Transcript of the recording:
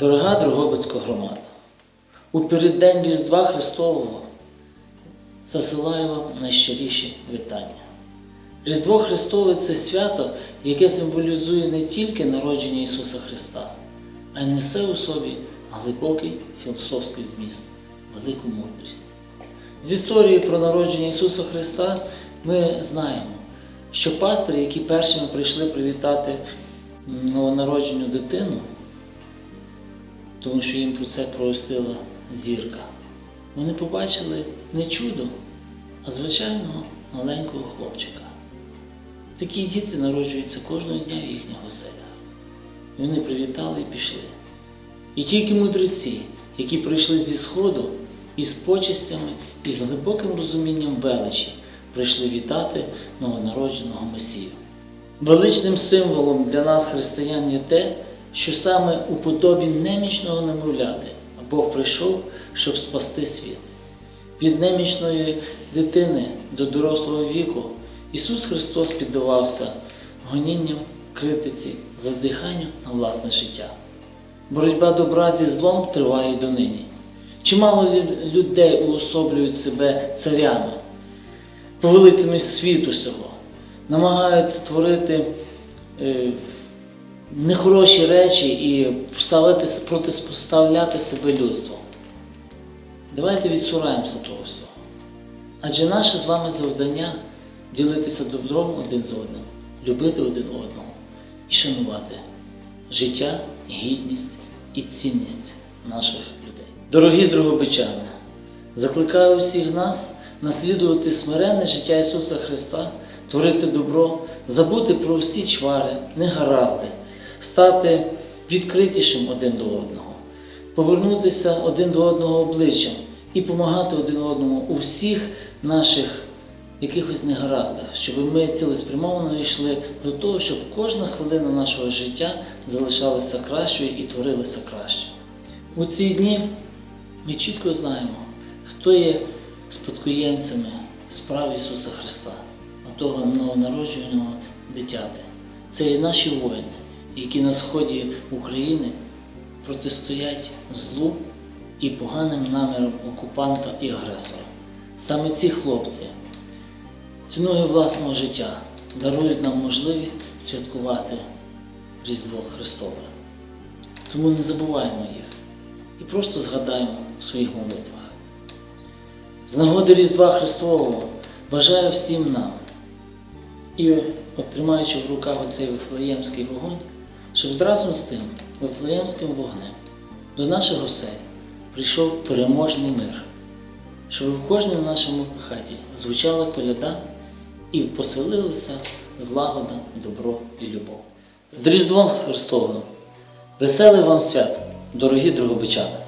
Дорога Дрогобицька громада, у переддень Різдва Христового засилаю вам найщиріші вітання. Різдво Христове це свято, яке символізує не тільки народження Ісуса Христа, а й несе у собі глибокий філософський зміст, велику мудрість. З історії про народження Ісуса Христа ми знаємо, що пастирі, які першими прийшли привітати новонароджену дитину, тому що їм про це проістила зірка, вони побачили не чудо, а звичайного маленького хлопчика. Такі діти народжуються кожного дня в їхніх оселях. І Вони привітали і пішли. І тільки мудреці, які прийшли зі Сходу, із почестями і з глибоким розумінням величі, прийшли вітати новонародженого Месію. Величним символом для нас, християн, є те, що саме у подобі немічного немовляти Бог прийшов, щоб спасти світ. Від немічної дитини до дорослого віку Ісус Христос піддавався гонінням, критиці, зазіханню на власне життя. Боротьба добра зі злом триває донині. Чимало людей уособлюють себе царями, повелителями світу сього, намагаються творити е, нехороші речі і ставити, протиставляти себе людству. Давайте відсураємося того всього. Адже наше з вами завдання ділитися добром один з одним, любити один одного і шанувати життя, гідність і цінність наших людей. Дорогі другобичани, закликаю всіх нас наслідувати смирене життя Ісуса Христа, творити добро, забути про всі чвари, негаразди, стати відкритішим один до одного, повернутися один до одного обличчям і допомагати один одному у всіх наших якихось негараздах, щоб ми цілеспрямовано йшли до того, щоб кожна хвилина нашого життя залишалася кращою і творилася краще. У ці дні ми чітко знаємо, хто є спадкоємцями справ Ісуса Христа, того новонародженого дитяти. Це є наші воїни, які на сході України протистоять злу і поганим намірам окупанта і агресора. Саме ці хлопці ціною власного життя дарують нам можливість святкувати Різдво Христове. Тому не забуваємо їх і просто згадаємо у своїх молитвах. З нагоди Різдва Христового бажаю всім нам і от тримаючи в руках оцей вифлеємський вогонь, щоб зразу з тим вифлеємським вогнем до наших осель прийшов переможний мир, щоб в кожній нашому хаті звучала коляда і поселилися злагода, добро і любов. З Різдвом Христовим! Веселий вам свят, дорогі другобичани!